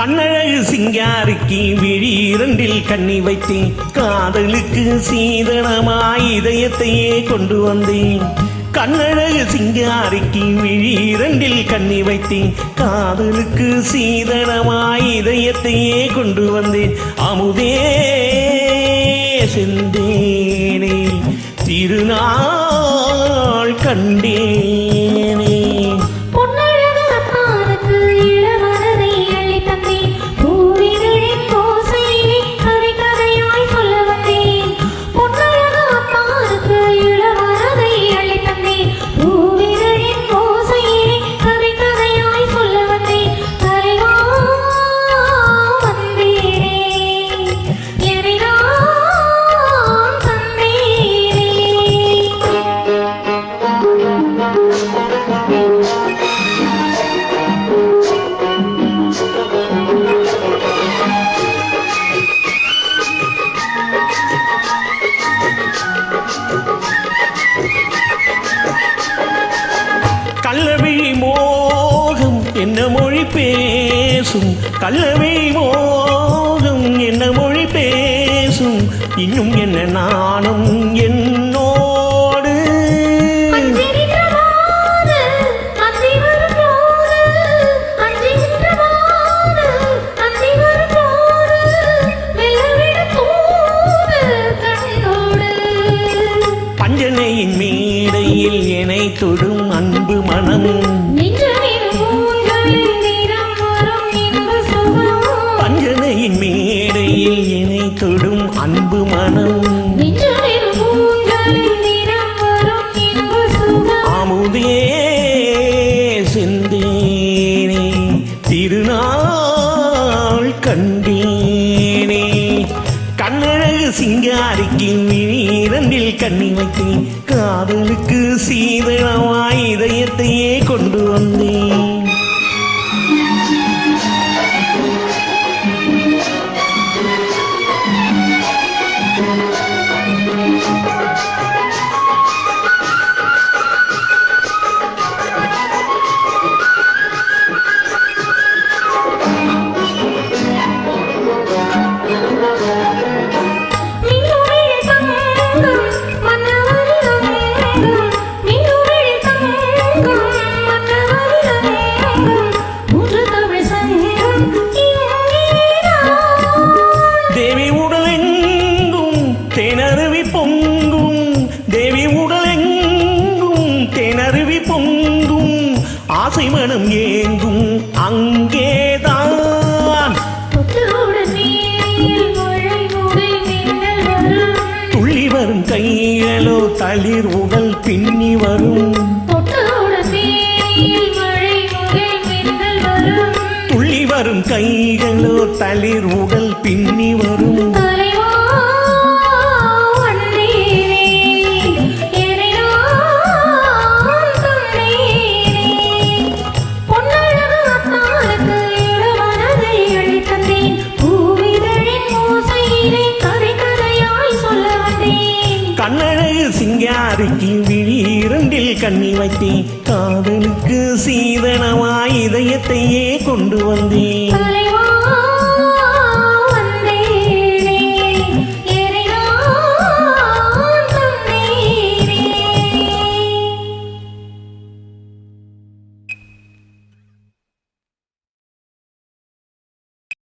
கண்ணழகு சிங்காரிக்கு விழி இரண்டில் கண்ணி வைத்தேன். காதலுக்கு சீதனமாய் இதயத்தையே கொண்டு வந்தேன். கண்ணழகு சிங்காரிக்கு விழி இரண்டில் கண்ணி வைத்தேன். காதலுக்கு சீதனமாய் இதயத்தையே கொண்டு வந்தேன். அமுதே செந்தேனே திருநாள் கண்டேன். என்ன மொழி பேசும்? கள்ளவிழி மோகம் என்ன மொழி பேசும்? இன்னும் என்ன நாணம் என்னோடு. பஞ்சனையின் மேடையில் என்னை தொடும் அன்பு மனம். பஞ்சனையின் மேடையில் என்னை தொடும் அன்பு மனம். அமுதே செந்தேனே திருநாள் கண்டேனே. கண்ணழகு சிங்காரிக்கு வீரனில் கண்ணி வைத்தேன். காதலுக்கு சீதளமாய் இதயத்தையே கொண்டு வந்தேன். ஆசை மனம் ஏங்கும் அங்கேதான். துள்ளி வரும் கைகளோ தளிர் உடல் பின்னி வரும். துள்ளி வரும் கைகளோ தளிர் உடல் பின்னி வரும் கண்ணழகு சிங்காரிக்கு விழி இரண்டில் கண்ணி வைத்தேன். காதலுக்கு சீதனமாய் இதயத்தையே கொண்டு வந்தேன்.